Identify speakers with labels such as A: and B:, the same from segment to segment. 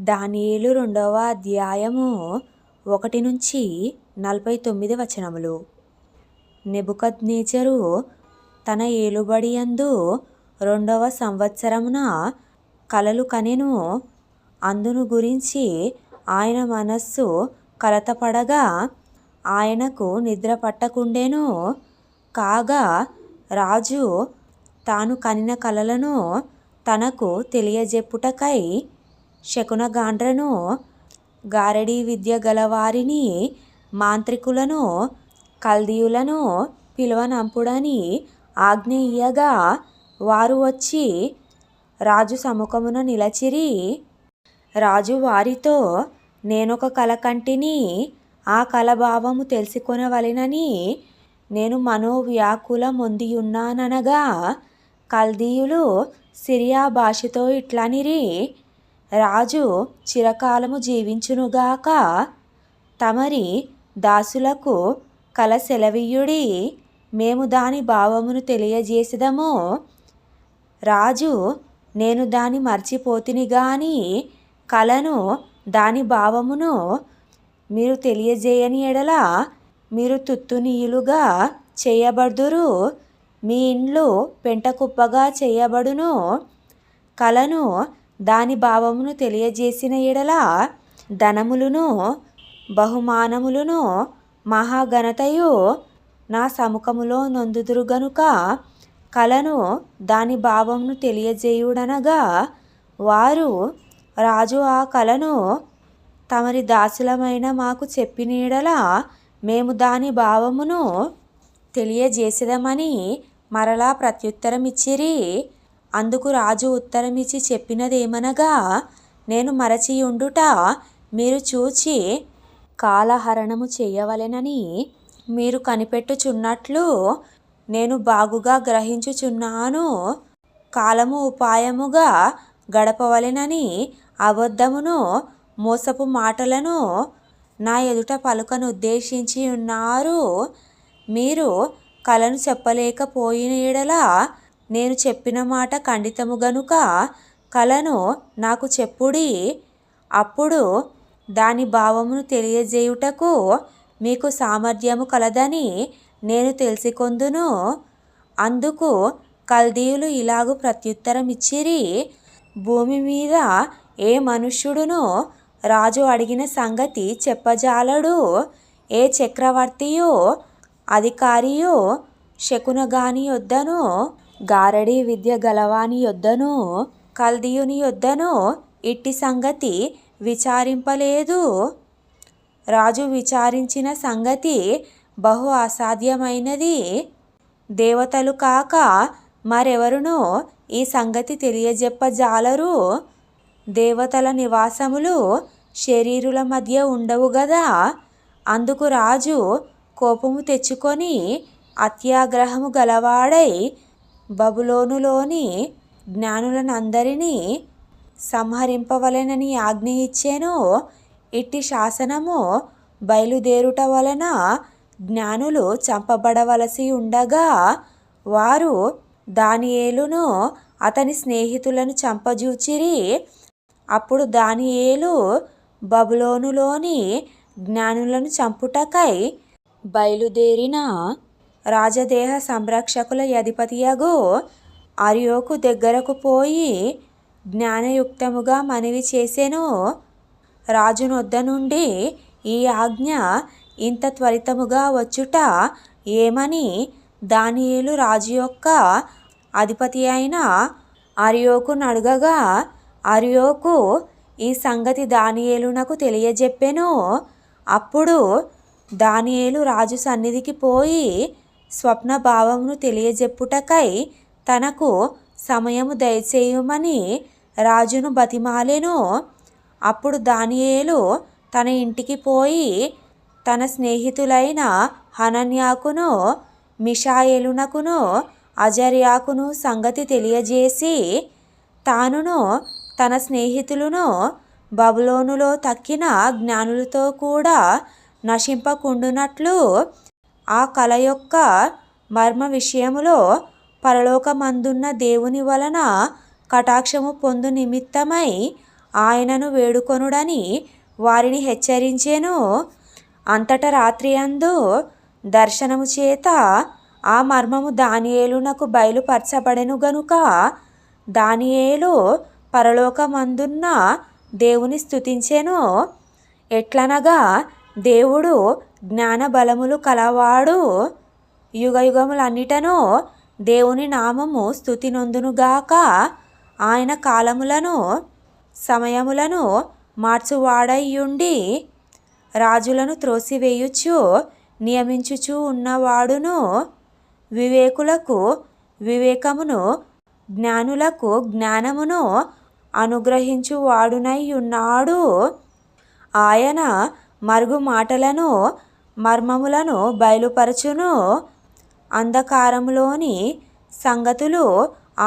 A: దానియేలు రెండవ అధ్యాయము ఒకటి నుంచి నలభై తొమ్మిది వచనములు. నెబుకద్నేజరు తన ఏలుబడి యందు రెండవ సంవత్సరమున కలలు కనెను. అందును గురించి ఆయన మనస్సు కలతపడగా ఆయనకు నిద్ర పట్టకుండెను. కాగా రాజు తాను కనిన కలలను తనకు తెలియజెప్పుటకై శకునగాండ్రను గారడీ విద్య గలవారిని మాంత్రికులను కల్దీయులను పిలువనంపుడని ఆజ్ఞ ఇయ్యగా వారు వచ్చి రాజు సముఖమున నిలచిరి. రాజు వారితో నేనొక కల కంటిని ఆ కల భావము నేను నేను మనోవ్యాకులమొందియున్నాననగా కల్దీయులు సిరియా భాషతో ఇట్లనిరి. రాజు చిరకాలము జీవించునుగాక తమరి దాసులకు కల సెలవీయుడి మేము దాని భావమును తెలియజేసెదము. రాజు నేను దాని మర్చిపోతిని గాని కలను దాని భావమును మీరు తెలియజేయని ఎడల మీరు తుత్తునీయులుగా చేయబడుదురు. మీ ఇండ్లు పెంటకుప్పగా చేయబడును. కలను దాని భావమును తెలియజేసిన ఎడల ధనములును బహుమానములును మహాఘనతయు నా సముఖములో నొందుదురు గనుక కలను దాని భావమును తెలియజేయుడనగా వారు రాజు ఆ కలను తమరి దాసులమైన మాకు చెప్పిన యెడల మేము దాని భావమును తెలియజేసేదమని మరలా ప్రత్యుత్తరం ఇచ్చిరి అందుకు రాజు ఉత్తరమిచ్చి చెప్పినదేమనగా నేను మరచియుండుట మీరు చూచి కాలహరణము చేయవలెనని మీరు కనిపెట్టుచున్నట్లు నేను బాగుగా గ్రహించుచున్నాను. కాలము ఉపాయముగా గడపవలెనని అబద్ధమును మోసపు మాటలను నా ఎదుట పలుకను ఉద్దేశించి ఉన్నారు మీరు కలను చెప్పలేకపోయిన ఎడలా నేను చెప్పిన మాట ఖండితము గనుక కలను నాకు చెప్పుడి. అప్పుడు దాని భావమును తెలియజేయుటకు మీకు సామర్థ్యము కలదని నేను తెలిసికొందును. అందుకు కల్దీయులు ఇలాగు ప్రత్యుత్తరమిచ్చిరి. భూమి మీద ఏ మనుష్యుడును రాజు అడిగిన సంగతి చెప్పజాలడు. ఏ చక్రవర్తియో అధికారియో శకునగాని యొద్దను గారడీ విద్య గలవాని యొద్దను కల్దీయుని యొద్దను ఇట్టి సంగతి విచారింపలేదు. రాజు విచారించిన సంగతి బహు అసాధ్యమైనది. దేవతలు కాక మరెవరునూ ఈ సంగతి తెలియజెప్పజాలరు. దేవతల నివాసములు శరీరుల మధ్య ఉండవు గదా. అందుకు రాజు కోపము తెచ్చుకొని అత్యాగ్రహము గలవాడై బబులోనులోని జ్ఞానులను అందరినీ సంహరింపవలెనని ఆజ్ఞ ఇచ్చేను ఇట్టి శాసనము బయలుదేరుట వలన జ్ఞానులు చంపబడవలసి ఉండగా వారు దానియేలును అతని స్నేహితులను చంపజూచిరి. అప్పుడు దానియేలు బబులోనులోని జ్ఞానులను చంపుటకై బయలుదేరిన రాజదేహ సంరక్షకుల అధిపతియగు అరియోకు దగ్గరకు పోయి జ్ఞానయుక్తముగా మనవి చేసెను. రాజునొద్ద నుండి ఈ ఆజ్ఞ ఇంత త్వరితముగా వచ్చుట ఏమని దానియేలు రాజు యొక్క అధిపతి అయిన అరియోకు నడుగగా అరియోకు ఈ సంగతి దానియేలునకు తెలియజెప్పెను. అప్పుడు దానియేలు రాజు సన్నిధికి పోయి స్వప్న భావమును తెలియజెప్పుటకై తనకు సమయము దయచేయమని రాజును బతిమాలెను. అప్పుడు దానియేలు తన ఇంటికి పోయి తన స్నేహితులైన హనన్యాకును మిషాయేలునకును అజర్యాకును సంగతి తెలియజేసి తానును తన స్నేహితులను బబులోనులో తక్కిన జ్ఞానులతో కూడా నశింపకుండునట్లు ఆ కళ యొక్క మర్మ విషయములో పరలోకమందున్న దేవుని వలన కటాక్షము పొందు నిమిత్తమై ఆయనను వేడుకొనుడని వారిని హెచ్చరించెను. అంతట రాత్రి అందు దర్శనము చేత ఆ మర్మము దానియేలునకు బయలుపరచబడెను గనుక దానియేలు పరలోకమందున్న దేవుని స్థుతించెను ఎట్లనగా దేవుడు జ్ఞాన బలములు కలవాడు. యుగయుగములన్నిటను దేవుని నామము స్థుతి నొందునుగాక ఆయన కాలములను సమయములను మార్చువాడయ్యుండి రాజులను త్రోసివేయుచు నియమించుచు ఉన్నవాడును. వివేకులకు వివేకమును జ్ఞానులకు జ్ఞానమును అనుగ్రహించువాడునై ఉన్నాడు ఆయన మరుగు మాటలను మర్మములను బయలుపరచును. అంధకారములోని సంగతులు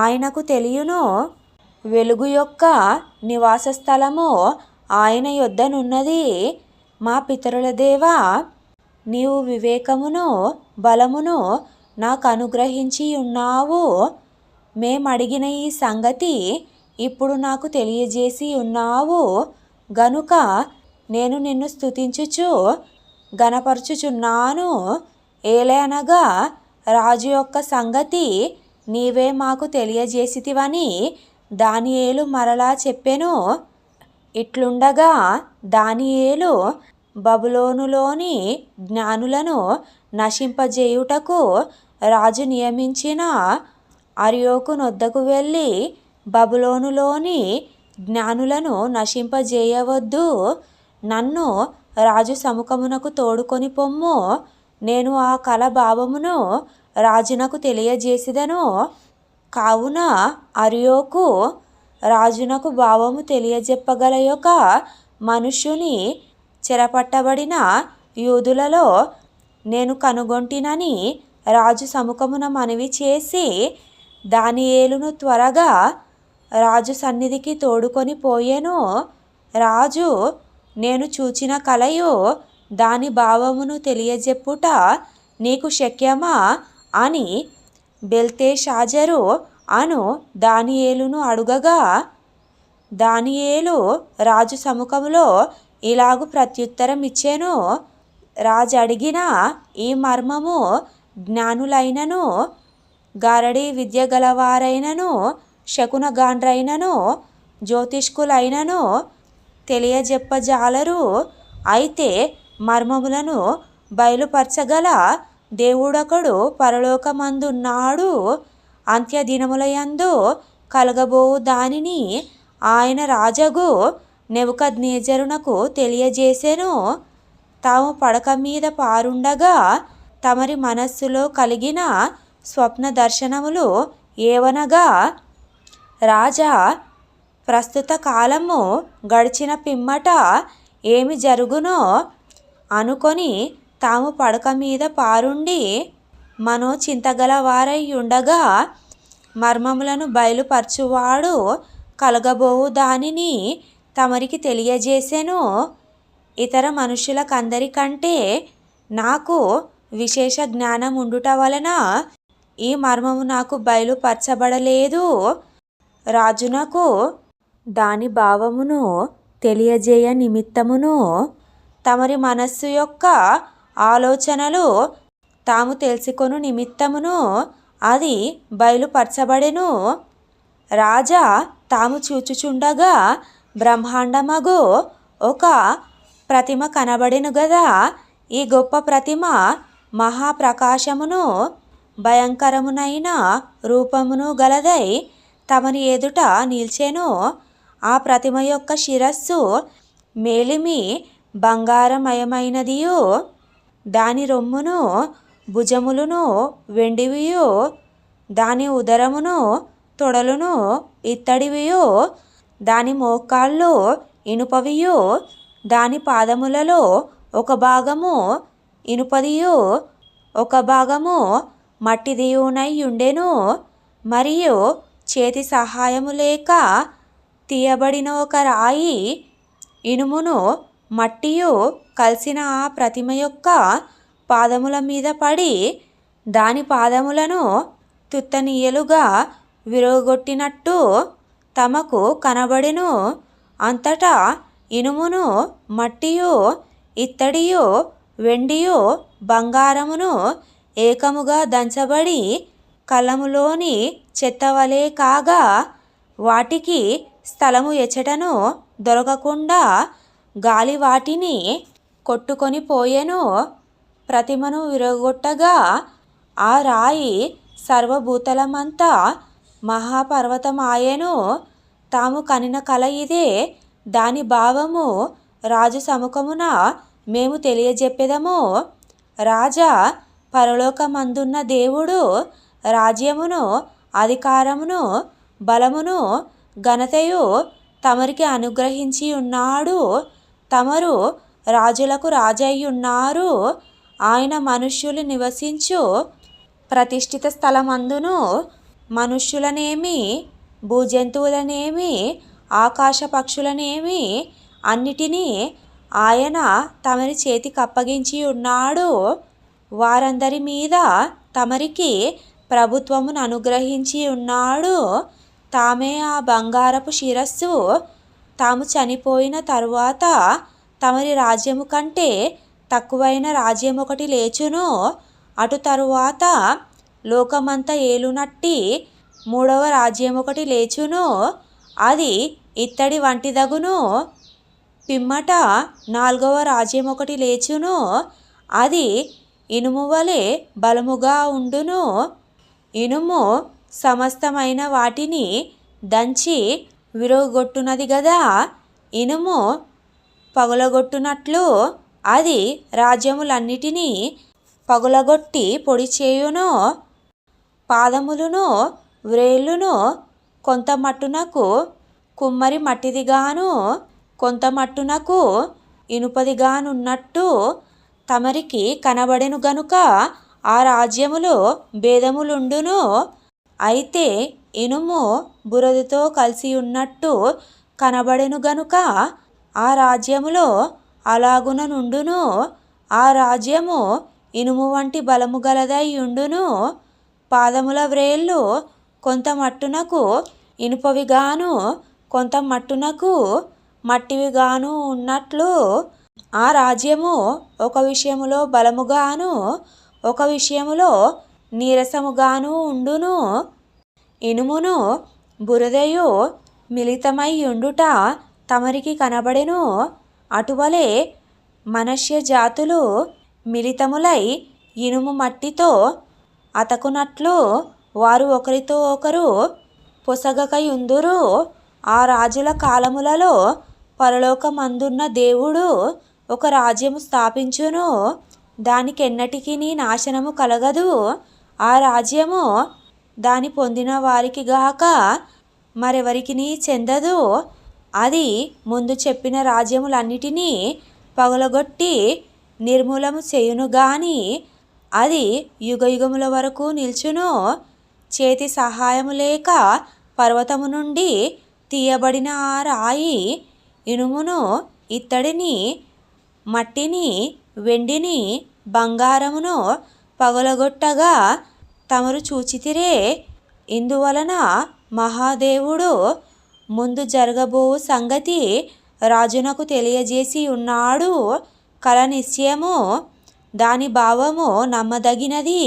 A: ఆయనకు తెలియను. వెలుగు యొక్క నివాస స్థలము ఆయన యొద్దనున్నది. మా పితరుల దేవా నీవు వివేకమును బలమును నాకు అనుగ్రహించి ఉన్నావు మేమడిగిన ఈ సంగతి ఇప్పుడు నాకు తెలియజేసి ఉన్నావు గనుక నేను నిన్ను స్తుతించుచు గనపరుచుచున్నాను ఏలనగా రాజు యొక్క సంగతి నీవే మాకు తెలియజేసితివని దానియేలు మరలా చెప్పెను. ఇట్లుండగా దానియేలు బబులోనులోని జ్ఞానులను నశింపజేయుటకు రాజు నియమించిన అరియోకు నొద్దకు వెళ్ళి బబులోనులోని జ్ఞానులను నశింపజేయవద్దు. నన్ను రాజు సముఖమునకు తోడుకొని పొమ్ము నేను ఆ కల భావమును రాజునకు తెలియజేసిదను కావున అరియోకు రాజునకు భావము తెలియజెప్పగల యొక్క మనుష్యుని చెరపట్టబడిన యూదులలో నేను కనుగొంటినని రాజు సముఖమున మనవి చేసి దాని ఏలును త్వరగా రాజు సన్నిధికి తోడుకొని పోయేను రాజు నేను చూచిన కలయు దాని భావమును తెలియజెప్పుట నీకు శక్యమా అని బెల్తేషాజరు అను దానియేలును అడుగగా దానియేలు రాజు సముఖంలో ఇలాగు ప్రత్యుత్తరం ఇచ్చాను రాజు అడిగిన ఈ మర్మము జ్ఞానులైనను గారడీ విద్య గలవారైనను శకునగాండ్రైనను జ్యోతిష్కులైనను తెలియజెప్పజాలరు. అయితే మర్మములను బయలుపరచగల దేవుడొకడు పరలోకమందున్నాడు. అంత్యదినములయందు కలగబోవు దానిని ఆయన రాజగు నెబుకద్నేజరునకు తెలియజేసెను. తాము పడక మీద పారుండగా తమరి మనస్సులో కలిగిన స్వప్న దర్శనములు ఏవనగా రాజా ప్రస్తుత కాలము గడిచిన పిమ్మట ఏమి జరుగునో అనుకొని తాము పడక మీద పారుండి మనోచింతగల వారై ఉండగా మర్మములను బయలుపరచువాడు కలగబోవు దానిని తమరికి తెలియజేసెను. ఇతర మనుషులకందరికంటే నాకు విశేష జ్ఞానం ఉండుట వలన ఈ మర్మము నాకు బయలుపరచబడలేదు. రాజునకు దాని భావమును తెలియజేయ నిమిత్తమును తమరి మనస్సు యొక్క ఆలోచనలు తాము తెలుసుకొను నిమిత్తమును అది బయలుపరచబడెను. రాజా తాము చూచుచుండగా బ్రహ్మాండమగు ఒక ప్రతిమ కనబడెను గదా. ఈ గొప్ప ప్రతిమ మహాప్రకాశమును భయంకరమునైన రూపమును గలదై తమని ఎదుట నిల్చెను. ఆ ప్రతిమ యొక్క శిరస్సు మేలిమి బంగారమయమైనదియు. దాని రొమ్మును భుజములను వెండివియు. దాని ఉదరమును తొడలును ఇత్తడివియు. దాని మోకాళ్ళు ఇనుపవియు. దాని పాదములలో ఒక భాగము ఇనుపదియు. ఒక భాగము మట్టిదియునై ఉండెను మరియు చేతి సహాయము లేక తీయబడిన ఒక రాయి ఇనుమును మట్టియు కలిసిన ఆ ప్రతిమ యొక్క పాదముల మీద పడి దాని పాదములను తుత్తనీయలుగా విరగొట్టినట్టు తమకు కనబడెను. అంతటా ఇనుమును మట్టియు ఇత్తడియు వెండియు బంగారమును ఏకముగా దంచబడి కలములోని చెత్తవలే కాగా వాటికి స్థలము ఎచ్చటను దొరకకుండా గాలి వాటిని కొట్టుకొని పోయెను. ప్రతిమను విరగొట్టగా ఆ రాయి సర్వభూతలమంతా మహాపర్వతమాయెను. తాము కనిన కల ఇదే దాని భావము. రాజు సముఖమున మేము తెలియజెప్పెదము. రాజా పరలోకమందున్న దేవుడు రాజ్యమును అధికారమును బలమును ఘనతయు తమరికి అనుగ్రహించి ఉన్నాడు. తమరు రాజులకు రాజయ్యున్నారు. ఆయన మనుష్యులు నివసించు ప్రతిష్ఠిత స్థలమందును మనుష్యులనేమి భూజంతువులనేమి ఆకాశ పక్షులనేమి అన్నిటినీ ఆయన తమరి చేతికి అప్పగించి ఉన్నాడు. వారందరి మీద తమరికి ప్రభుత్వమును అనుగ్రహించి ఉన్నాడు. తామే ఆ బంగారపు శిరస్సు. తాము చనిపోయిన తరువాత తమరి రాజ్యము కంటే తక్కువైన రాజ్యం ఒకటి లేచును. అటు తరువాత లోకమంతా ఏలునట్టి మూడవ రాజ్యం ఒకటి లేచును. అది ఇత్తడి వంటిదగును. పిమ్మట నాల్గవ రాజ్యం ఒకటి లేచును. అది ఇనుము వలె బలముగా ఉండును. ఇనుము సమస్తమైన వాటిని దంచి విరగొట్టునది గదా. ఇనుము పగులగొట్టునట్లు అది రాజ్యములన్నిటినీ పగులగొట్టి పొడి చేయును. పాదములును వ్రేళ్ళును కొంత మట్టునకు కుమ్మరి మట్టిదిగాను కొంత మట్టునకు ఇనుపదిగానున్నట్టు తమరికి కనబడెను గనుక ఆ రాజ్యములో భేదములుండును. అయితే ఇనుము బురదతో కలిసి ఉన్నట్టు కనబడెను గనుక ఆ రాజ్యములో అలాగున నుండును ఆ రాజ్యము ఇనుము వంటి బలము గలదై ఉండును. పాదముల వ్రేళ్ళు కొంత మట్టునకు ఇనుపవిగాను కొంత మట్టునకు మట్టివిగాను ఉన్నట్లు ఆ రాజ్యము ఒక విషయములో బలముగాను ఒక విషయములో నీరసముగాను ఉండును. ఇనుమును బురదయు మిళితమై ఉండుట తమరికి కనబడెను. అటువలే మనుష్య జాతులు మిళితములై ఇనుము మట్టితో అతకునట్లు వారు ఒకరితో ఒకరు పొసగకయుందురు. ఆ రాజుల కాలములలో పరలోకమందున్న దేవుడు ఒక రాజ్యము స్థాపించును. దానికెన్నటికి నాశనము కలగదు. ఆ రాజ్యము దాని పొందిన వారికి గాక మరెవరికిని చెందదు. అది ముందు చెప్పిన రాజ్యములన్నిటినీ పగులగొట్టి నిర్మూలము చేయును గాని అది యుగయుగముల వరకు నిల్చును. చేతి సహాయము లేక పర్వతము నుండి తీయబడిన ఆ రాయి ఇనుమును ఇత్తడిని మట్టిని వెండిని బంగారమును పగలగొట్టగా తమరు చూచితిరే. ఇందువలన మహాదేవుడు ముందు జరగబోవు సంగతి రాజునకు తెలియజేసి ఉన్నాడు. కల నిశ్చయము దాని భావము నమ్మదగినది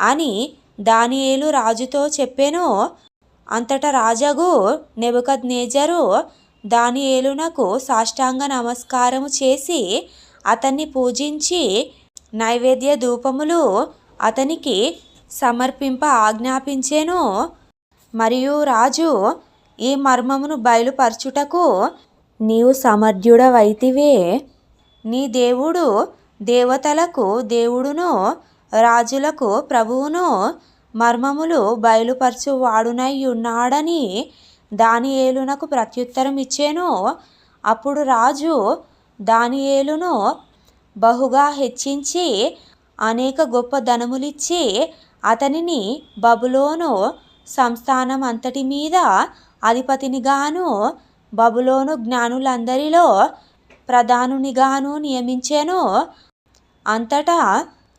A: అని దానియేలు రాజుతో చెప్పెను. అంతట రాజగు నెబుకద్నేజరు దానియేలునకు సాష్టాంగ నమస్కారము చేసి అతన్ని పూజించి నైవేద్య ధూపములు అతనికి సమర్పింప ఆజ్ఞాపించెను. మరియు రాజు ఈ మర్మమును బయలుపరచుటకు నీవు సమర్థ్యుడవైతివే నీ దేవుడు దేవతలకు దేవుడును రాజులకు ప్రభువును మర్మములు బయలుపరచువాడునై ఉన్నాడని దానియేలునకు ప్రత్యుత్తరం ఇచ్చాను అప్పుడు రాజు దానియేలును బహుగా హెచ్చించి అనేక గొప్ప ధనములిచ్చి అతనిని బబులోను సంస్థానం అంతటి మీద అధిపతినిగాను బబులోను జ్ఞానులందరిలో ప్రధానునిగాను నియమించెను. అంతటా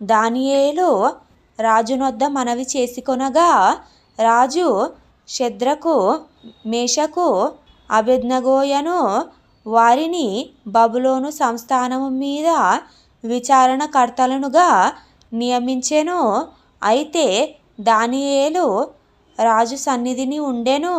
A: దానియేలు రాజునొద్ద మనవి చేసుకొనగా రాజు శద్రకు మేషకు అభిజ్ఞగోయను వారిని బబులోను సంస్థానము మీద విచారణకర్తలనుగా నియమించెను. అయితే దానియేలు రాజు సన్నిధిని ఉండెను.